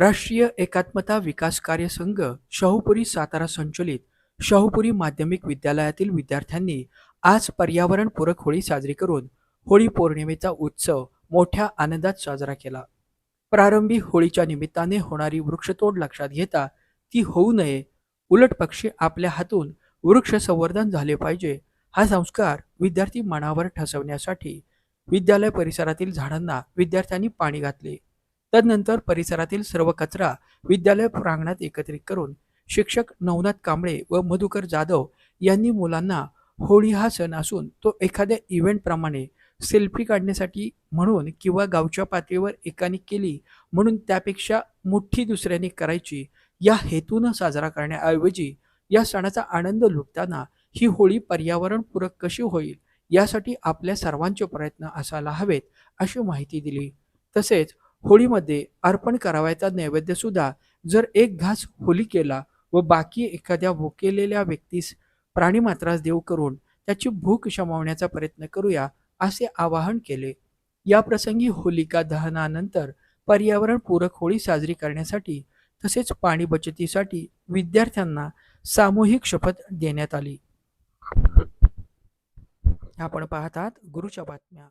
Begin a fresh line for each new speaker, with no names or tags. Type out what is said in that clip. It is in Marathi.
राष्ट्रीय एकात्मता विकास कार्य संघ शाहूपुरी सातारा संचलित शाहूपुरी माध्यमिक विद्यालयातील विद्यार्थ्यांनी आज पर्यावरणपूरक होळी साजरी करून होळी पौर्णिमेचा उत्सव मोठ्या आनंदात साजरा केला. प्रारंभी होळीच्या निमित्ताने होणारी वृक्षतोड लक्षात घेता ती होऊ नये उलट पक्षी आपल्या हातून वृक्ष संवर्धन झाले पाहिजे हा संस्कार विद्यार्थी मनावर ठसवण्यासाठी विद्यालय परिसरातील झाडांना विद्यार्थ्यांनी पाणी घातले. तदनंतर परिसरातील सर्व कचरा विद्यालय प्रांगणात एकत्रित करून शिक्षक नवनाथ कांबळे व मधुकर जाधव यांनी मुलांना होळी हा सण असून तो एखाद्या इव्हेंटप्रमाणे सेल्फी काढण्यासाठी म्हणून किंवा गावच्या पातळीवर एकाने केली म्हणून त्यापेक्षा मोठी दुसऱ्याने करायची या हेतूनं साजरा करण्याऐवजी या सणाचा आनंद लुटताना ही होळी पर्यावरणपूरक कशी होईल यासाठी आपल्या सर्वांचे प्रयत्न असायला हवेत अशी माहिती दिली. तसेच होळीमध्ये अर्पण करावयाचा नैवेद्य सुद्धा जर एक घास होली केला व बाकी एखाद्या भुकेलेल्या व्यक्तीस प्राणीमात्रास देव करून त्याची भूक शमवण्याचा प्रयत्न करूया असे आवाहन केले. या प्रसंगी होलिका दहनानंतर पर्यावरणपूरक होळी साजरी करण्यासाठी तसेच पाणी बचतीसाठी विद्यार्थ्यांना सामूहिक शपथ देण्यात आली. आपण पाहतात गुरुच्या बातम्या.